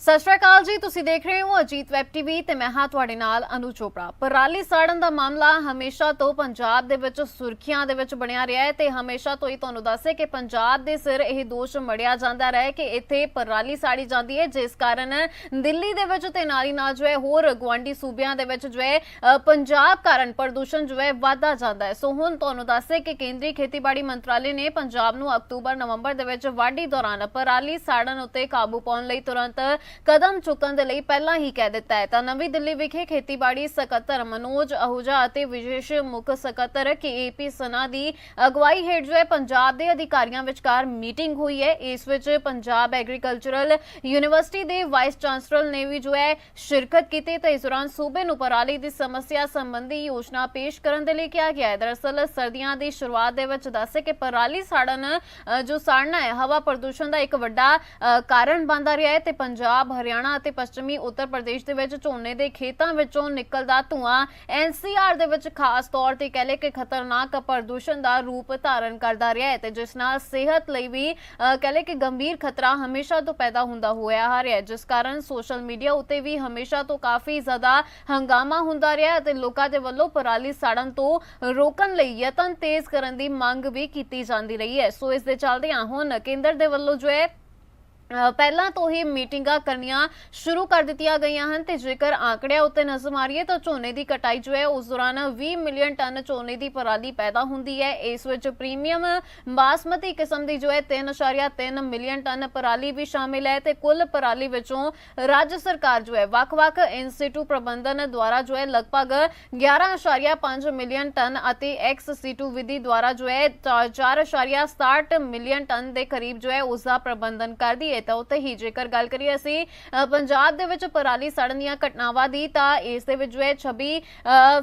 ਸਤਿ ਸ਼੍ਰੀ ਅਕਾਲ ਜੀ, ਤੁਸੀਂ ਦੇਖ ਰਹੇ ਹੋ ਅਜੀਤ ਵੈਬ ਟੀਵੀ ਤੇ ਮੈਂ ਹਾਂ ਤੁਹਾਡੇ ਨਾਲ ਅਨੂ ਚੋਪੜਾ। ਪਰਾਲੀ ਸਾੜਨ ਦਾ ਮਾਮਲਾ ਹਮੇਸ਼ਾ ਤੋਂ ਪੰਜਾਬ ਦੇ ਵਿੱਚ ਸੁਰਖੀਆਂ ਦੇ ਵਿੱਚ ਬਣਿਆ ਰਿਹਾ ਹੈ ਤੇ ਹਮੇਸ਼ਾ ਤੋਂ ਹੀ ਤੁਹਾਨੂੰ ਦੱਸੇ ਕਿ ਪੰਜਾਬ ਦੇ ਸਿਰ ਇਹ ਦੋਸ਼ ਮੜਿਆ ਜਾਂਦਾ ਰਿਹਾ ਕਿ ਇੱਥੇ ਪਰਾਲੀ ਸਾੜੀ ਜਾਂਦੀ ਹੈ, ਜਿਸ ਕਾਰਨ ਦਿੱਲੀ ਦੇ ਵਿੱਚ ਤੇ ਹੀ ਨਾਲ ਜੋ ਹੈ ਹੋਰ ਗਵਾਂਡੀ ਸੂਬਿਆਂ ਦੇ ਵਿੱਚ ਜੋ ਹੈ ਪੰਜਾਬ ਕਾਰਨ ਪ੍ਰਦੂਸ਼ਣ ਜੋ ਹੈ ਵਧਦਾ ਜਾਂਦਾ ਹੈ। ਸੋ ਹੁਣ ਤੁਹਾਨੂੰ ਦੱਸੇ ਕਿ ਕੇਂਦਰੀ ਖੇਤੀਬਾੜੀ ਮੰਤਰਾਲੇ ਨੇ ਪੰਜਾਬ ਨੂੰ ਅਕਤੂਬਰ, ਨਵੰਬਰ ਦੇ ਵਿੱਚ ਵਾਢੀ ਦੌਰਾਨ ਪਰਾਲੀ ਸਾੜਨ ਉੱਤੇ ਕਾਬੂ ਪਾਉਣ ਲਈ ਤੁਰੰਤ ਕਦਮ ਚੁੱਕਣ ਦੇ ਲਈ ਪਹਿਲਾਂ ਹੀ ਕਹਿ ਦਿੱਤਾ ਹੈ। ਤਾਂ ਨਵੀਂ ਦਿੱਲੀ ਵਿਖੇ ਖੇਤੀਬਾੜੀ ਸਕੱਤਰ ਮਨੋਜ ਅਹੂਜਾ ਅਤੇ ਵਿਸ਼ੇਸ਼ ਮੁੱਖ ਸਕੱਤਰ ਕੇਏਪੀ ਸਨਾ ਦੀ ਅਗਵਾਈ ਹੇਠ ਜੋ ਹੈ, ਪੰਜਾਬ ਦੇ ਅਧਿਕਾਰੀਆਂ ਵਿਚਕਾਰ ਮੀਟਿੰਗ ਹੋਈ ਹੈ। ਇਸ ਵਿੱਚ ਪੰਜਾਬ ਐਗਰੀਕਲਚਰਲ ਯੂਨੀਵਰਸਿਟੀ ਦੇ ਵਾਈਸ ਚਾਂਸਲਰ ਨੇ ਵੀ ਜੋ ਹੈ, ਸ਼ਿਰਕਤ ਕੀਤੀ। ਤੇ ਇਸ ਦੌਰਾਨ ਸੂਬੇ ਨੂੰ ਪਰਾਲੀ ਦੀ ਸਮੱਸਿਆ ਸੰਬੰਧੀ ਯੋਜਨਾ ਪੇਸ਼ ਕਰਨ ਦੇ ਲਈ ਕਿਹਾ ਗਿਆ ਹੈ। ਦਰਅਸਲ ਸਰਦੀਆਂ ਦੀ ਸ਼ੁਰੂਆਤ ਦੇ ਵਿੱਚ ਦੱਸੇ ਕਿ ਪਰਾਲੀ ਸਾੜਨ ਜੋ ਸਾੜਨਾ ਹੈ, ਹਵਾ ਪ੍ਰਦੂਸ਼ਣ ਦਾ ਇੱਕ ਵੱਡਾ ਕਾਰਨ ਬਣਦਾ ਰਿਹਾ ਹੈ ਤੇ ਪੰਜਾਬ ਹਰਿਆਣਾ ਅਤੇ ਪੱਛਮੀ ਉੱਤਰ ਪ੍ਰਦੇਸ਼ ਦੇ ਵਿੱਚ ਝੋਨੇ ਦੇ ਖੇਤਾਂ ਵਿੱਚੋਂ ਨਿਕਲਦਾ ਧੂਆਂ ਐਨਸੀਆਰ ਦੇ ਵਿੱਚ ਖਾਸ ਤੌਰ ਤੇ ਕਹਿ ਕਿ ਖਤਰਨਾਕ ਪ੍ਰਦੂਸ਼ਣ ਦਾ ਰੂਪ ਧਾਰਨ ਕਰਦਾ ਰਿਹਾ ਹੈ ਤੇ ਜਿਸ ਨਾਲ ਸਿਹਤ ਲਈ ਵੀ ਅ, ਕਿ ਗੰਭੀਰ ਖਤਰਾ ਹਮੇਸ਼ਾ ਤੋਂ ਪੈਦਾ ਹੁੰਦਾ ਹੋਇਆ ਆ ਰਿਹਾ ਜਿਸ ਕਾਰਨ ਸੋਸ਼ਲ ਮੀਡੀਆ ਉੱਤੇ ਵੀ ਹਮੇਸ਼ਾ ਤੋਂ ਕਾਫੀ ਜ਼ਿਆਦਾ ਹੰਗਾਮਾ ਹੁੰਦਾ ਰਿਹਾ ਅਤੇ ਲੋਕਾਂ ਦੇ ਵੱਲੋਂ ਪਰਾਲੀ ਸਾੜਨ ਤੋਂ ਰੋਕਣ ਲਈ ਯਤਨ ਤੇਜ਼ ਕਰਨ ਦੀ ਮੰਗ ਵੀ ਕੀਤੀ ਜਾਂਦੀ ਰਹੀ ਹੈ। ਸੋ ਇਸ ਦੇ ਚੱਲਦਿਆਂ ਹੁਣ ਕੇਂਦਰ ਦੇ ਵੱਲੋਂ ਜੋ ਹੈ ਪਹਿਲਾਂ ਤੋਂ ਹੀ ਮੀਟਿੰਗਾਂ ਕਰਨੀਆਂ ਸ਼ੁਰੂ ਕਰ ਦਿੱਤੀਆਂ ਗਈਆਂ ਹਨ ਤੇ ਜੇਕਰ ਆંકੜਿਆਂ ਉੱਤੇ ਨਜ਼ਰ ਮਾਰੀਏ ਤਾਂ ਝੋਨੇ ਦੀ ਕਟਾਈ ਜੋ ਹੈ ਉਸ ਦੌਰਾਨ 20 ਮਿਲੀਅਨ ਟਨ ਝੋਨੇ ਦੀ ਪਰਾਲੀ ਪੈਦਾ ਹੁੰਦੀ ਹੈ। ਇਸ ਵਿੱਚ ਪ੍ਰੀਮੀਅਮ ਬਾਸਮਤੀ ਕਿਸਮ ਦੀ ਜੋ ਹੈ 3.3 ਮਿਲੀਅਨ ਟਨ ਪਰਾਲੀ ਵੀ ਸ਼ਾਮਿਲ ਹੈ ਤੇ ਕੁੱਲ ਪਰਾਲੀ ਵਿੱਚੋਂ ਰਾਜ ਸਰਕਾਰ ਜੋ ਹੈ ਵੱਖ-ਵੱਖ ਇੰਸਟੀਟਿਊਟ ਪ੍ਰਬੰਧਨ ਦੁਆਰਾ ਜੋ ਹੈ ਲਗਭਗ 11.5 ਮਿਲੀਅਨ ਟਨ ਅਤੇ ਐਕਸ ਸੀਟੂ ਵਿਧੀ ਦੁਆਰਾ ਜੋ ਹੈ 4.67 ਮਿਲੀਅਨ ਟਨ ਦੇ ਕਰੀਬ ਜੋ ਹੈ ਉਸ ਦਾ ਪ੍ਰਬੰਧਨ ਕਰਦੀ ਹੈ। ਤਾਂ ਉੱਥੇ ਹੀ ਜੇਕਰ ਗੱਲ ਕਰੀਏ ਅਸੀਂ ਪੰਜਾਬ ਦੇ ਵਿੱਚ ਪਰਾਲੀ ਸੜਨ ਦੀਆਂ ਘਟਨਾਵਾਂ ਦੀ ਤਾਂ ਇਸ ਦੇ ਵਿੱਚ ਜੋ ਹੈ 26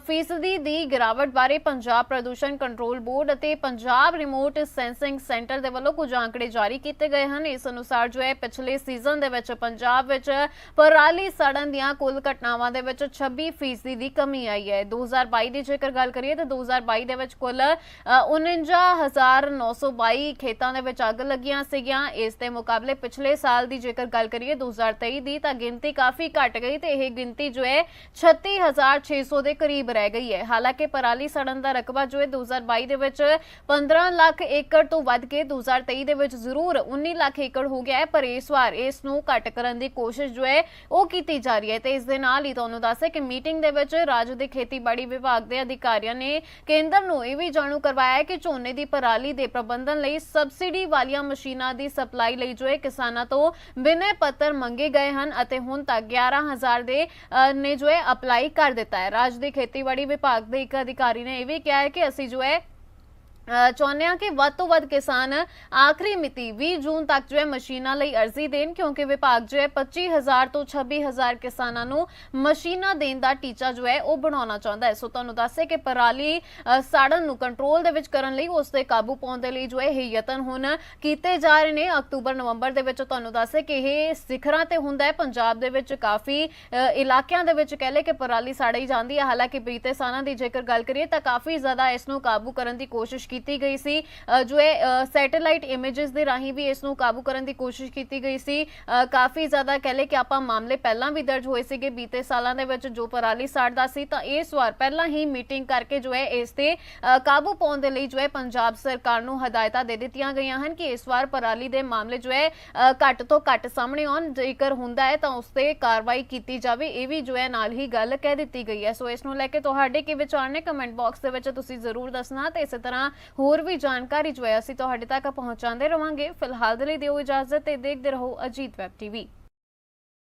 ਫੀਸਦੀ ਦੀ ਗਿਰਾਵਟ ਬਾਰੇ ਪੰਜਾਬ ਪ੍ਰਦੂਸ਼ਣ ਕੰਟਰੋਲ ਬੋਰਡ ਅਤੇ ਪੰਜਾਬ ਰਿਮੋਟ ਸੈਂਸਿੰਗ ਸੈਂਟਰ ਦੇ ਵੱਲੋਂ ਕੁਝ ਅੰਕੜੇ ਜਾਰੀ ਕੀਤੇ ਗਏ ਹਨ। ਇਸ ਅਨੁਸਾਰ ਜੋ ਹੈ ਪਿਛਲੇ ਸੀਜ਼ਨ ਦੇ ਵਿੱਚ ਪੰਜਾਬ ਵਿੱਚ ਪਰਾਲੀ ਸੜਨ ਦੀਆਂ ਕੁੱਲ ਘਟਨਾਵਾਂ ਦੇ ਵਿੱਚ 26 ਫੀਸਦੀ ਦੀ ਕਮੀ ਆਈ ਹੈ। 2022 ਦੀ ਜੇਕਰ ਗੱਲ ਕਰੀਏ ਤਾਂ 2022 ਦੇ ਵਿੱਚ ਕੁੱਲ ਅ, 49922 ਖੇਤਾਂ ਦੇ ਵਿੱਚ ਅੱਗ ਲੱਗੀਆਂ ਸੀਗੀਆਂ। ਇਸ ਦੇ ਮੁਕਾਬਲੇ ਪਿਛਲੇ ਸਾਲ ਦੀ ਜੇਕਰ ਗੱਲ ਕਰੀਏ 2023 ਦੀ, ਤਾਂ ਗਿਣਤੀ ਕਾਫੀ ਘਟ ਗਈ ਤੇ ਇਹ ਗਿਣਤੀ ਜੋ ਹੈ 36600 ਦੇ ਕਰੀਬ ਰਹਿ ਗਈ ਹੈ। ਹਾਲਾਂਕਿ ਪਰਾਲੀ ਸੜਨ ਦਾ ਰਕਬਾ ਜੋ ਹੈ 2022 ਦੇ ਵਿੱਚ 15 ਲੱਖ ਏਕੜ ਤੋਂ ਵੱਧ ਕੇ 2023 ਦੇ ਵਿੱਚ ਜ਼ਰੂਰ 19 ਲੱਖ ਏਕੜ ਹੋ ਗਿਆ ਹੈ, ਪਰ ਇਸ ਵਾਰ ਇਸ ਨੂੰ ਘਟ ਕਰਨ ਦੀ ਕੋਸ਼ਿਸ਼ ਜੋ ਹੈ ਉਹ ਕੀਤੀ ਜਾ ਰਹੀ ਹੈ ਤੇ ਇਸ ਦੇ ਨਾਲ ਹੀ ਤੁਹਾਨੂੰ ਦੱਸਿਆ ਕਿ ਮੀਟਿੰਗ ਦੇ ਵਿੱਚ ਰਾਜ ਦੇ ਖੇਤੀਬਾੜੀ ਵਿਭਾਗ ਦੇ ਅਧਿਕਾਰੀਆਂ ਨੇ ਕੇਂਦਰ ਨੂੰ ਇਹ ਵੀ ਜਾਣੂ ਕਰਵਾਇਆ ਕਿ ਝੋਨੇ ਦੀ ਪਰਾਲੀ ਦੇ ਪ੍ਰਬੰਧਨ ਲਈ ਸਬਸਿਡੀ ਵਾਲੀਆਂ ਮਸ਼ੀਨਾਂ ਦੀ ਸਪਲਾਈ ਲਈ ਜੋ ਹੈ ਕਿਸਾਨਾਂ ਤੋਂ ਬਿਨੈ ਪੱਤਰ ਮੰਗੇ ਗਏ ਹਨ ਅਤੇ ਹੁਣ ਤੱਕ 11000 ਦੇ ਨੇ ਜੋ ਹੈ ਅਪਲਾਈ ਕਰ ਦਿੱਤਾ ਹੈ। ਰਾਜ ਦੇ ਖੇਤੀਬਾੜੀ ਵਿਭਾਗ ਦੇ ਇੱਕ ਅਧਿਕਾਰੀ ਨੇ ਇਹ ਵੀ ਕਿਹਾ ਹੈ ਕਿ ਅਸੀਂ ਜੋ ਹੈ ਚਾਹੁੰਦੇ ਹਾਂ ਕਿ ਵੱਧ ਤੋਂ ਵੱਧ ਕਿਸਾਨ ਆਖਰੀ ਮਿਤੀ 20 ਜੂਨ ਤੱਕ ਜੋ ਹੈ ਮਸ਼ੀਨਾਂ ਲਈ ਅਰਜ਼ੀ ਦੇਣ, ਕਿਉਂਕਿ ਵਿਭਾਗ ਜੋ ਹੈ 25000 ਤੋਂ 26000 ਕਿਸਾਨਾਂ ਨੂੰ ਮਸ਼ੀਨਾਂ ਦੇਣ ਦਾ ਟੀਚਾ ਜੋ ਹੈ ਉਹ ਬਣਾਉਣਾ ਚਾਹੁੰਦਾ ਹੈ। ਸੋ ਤੁਹਾਨੂੰ ਦੱਸੇ ਕਿ ਪਰਾਲੀ ਸਾੜਨ ਨੂੰ ਕੰਟਰੋਲ ਦੇ ਵਿੱਚ ਕਰਨ ਲਈ ਉਸ ਤੇ ਕਾਬੂ ਪਾਉਣ ਦੇ ਲਈ ਜੋ ਹੈ ਇਹ ਯਤਨ ਹੁਣ ਕੀਤੇ ਜਾ ਰਹੇ ਨੇ। ਅਕਤੂਬਰ, ਨਵੰਬਰ ਦੇ ਵਿੱਚ ਤੁਹਾਨੂੰ ਦੱਸੇ ਕਿ ਇਹ ਸਿਖਰਾਂ ਤੇ ਹੁੰਦਾ ਹੈ। ਪੰਜਾਬ ਦੇ ਵਿੱਚ ਕਾਫੀ ਇਲਾਕਿਆਂ ਦੇ ਵਿੱਚ ਕਹਿ ਲਏ ਕਿ ਪਰਾਲੀ ਸਾੜੀ ਜਾਂਦੀ ਹੈ। ਹਾਲਾਂਕਿ ਬੀਤੇ ਸਾਲਾਂ ਦੀ ਜੇਕਰ ਗੱਲ ਕਰੀਏ ਤਾਂ ਕਾਫੀ ਜ਼ਿਆਦਾ ਇਸ ਨੂੰ ਕਾਬੂ ਕਰਨ ਦੀ ਕੋਸ਼ਿਸ਼ ਕੀਤੀ ਗਈ ਸੀ। ਜੋ ਹੈ ਸੈਟੇਲਾਈਟ ਇਮੇजेस ਦੇ ਰਾਹੀਂ ਵੀ ਇਸ ਨੂੰ ਕਾਬੂ ਕਰਨ ਦੀ ਕੋਸ਼ਿਸ਼ ਕੀਤੀ ਗਈ ਸੀ। ਕਾਫੀ ਜ਼ਿਆਦਾ ਕਹਿ ਲਏ ਕਿ ਆਪਾਂ ਮਾਮਲੇ ਪਹਿਲਾਂ ਵੀ ਦਰਜ ਹੋਏ ਸੀਗੇ। ਬੀਤੇ ਸਾਲਾਂ ਦੇ ਵਿੱਚ ਜੋ ਪਰਾਲੀ ਸਾੜਦਾ ਸੀ ਤਾਂ ਇਸ ਵਾਰ ਪਹਿਲਾਂ ਹੀ ਮੀਟਿੰਗ ਕਰਕੇ ਜੋ ਹੈ ਇਸ ਤੇ ਕਾਬੂ ਪਾਉਣ ਦੇ ਲਈ ਜੋ ਹੈ ਪੰਜਾਬ ਸਰਕਾਰ ਨੂੰ ਹਦਾਇਤਾਂ ਦੇ ਦਿੱਤੀਆਂ ਗਈਆਂ ਹਨ ਕਿ ਇਸ ਵਾਰ ਪਰਾਲੀ ਦੇ ਮਾਮਲੇ ਜੋ ਹੈ ਘੱਟ ਤੋਂ ਘੱਟ ਸਾਹਮਣੇ ਆਉਣ। ਜੇਕਰ ਹੁੰਦਾ ਹੈ ਤਾਂ ਉਸ ਤੇ ਕਾਰਵਾਈ ਕੀਤੀ ਜਾਵੇ। ਇਹ ਵੀ ਜੋ ਹੈ ਨਾਲ ਹੀ ਗੱਲ ਕਹਿ ਦਿੱਤੀ ਗਈ ਹੈ। ਸੋ ਇਸ ਨੂੰ ਲੈ ਕੇ ਤੁਹਾਡੇ ਕੀ ਵਿਚਾਰ ਨੇ? ਕਮੈਂਟ ਬਾਕਸ ਦੇ ਵਿੱਚ ਤੁਸੀਂ ਜ਼ਰੂਰ ਦੱਸਣਾ ਤੇ ਇਸੇ ਤਰ੍ਹਾਂ ਹੋਰ ਵੀ ਜਾਣਕਾਰੀ ਜੋ ਹੈ, ਅਸੀਂ ਤੁਹਾਡੇ ਤੱਕ ਪਹੁੰਚਾਉਂਦੇ ਰਵਾਂਗੇ। ਫਿਲਹਾਲ ਦੇ ਲਈ ਦਿਓ ਇਜਾਜ਼ਤ ਤੇ ਦੇਖਦੇ ਰਹੋ ਅਜੀਤ ਵੈਬ ਟੀਵੀ।